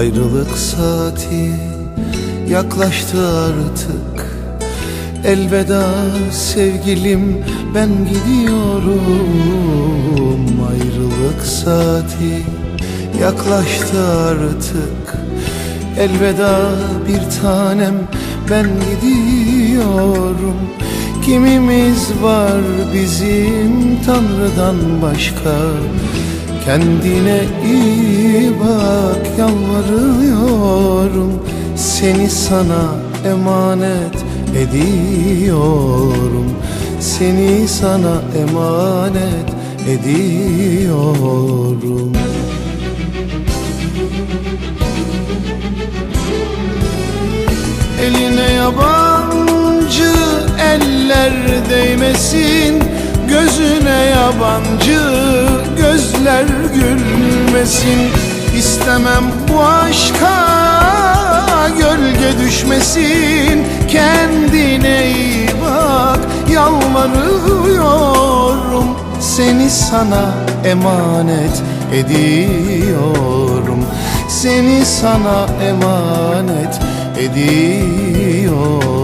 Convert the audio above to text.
Ayrılık saati yaklaştı artık. Elveda sevgilim ben gidiyorum. Ayrılık saati yaklaştı artık. Elveda bir tanem ben gidiyorum. Kimimiz var bizim Tanrı'dan başka Kendine iyi bak yalvarıyorum. Seni sana emanet ediyorum. Seni sana emanet ediyorum. Eline yabancı eller değmesin Gözüne yabancı gülmesin İstemem bu aşka gölge düşmesin. Kendine iyi bak yalvarıyorum. Seni sana emanet ediyorum. Seni sana emanet ediyorum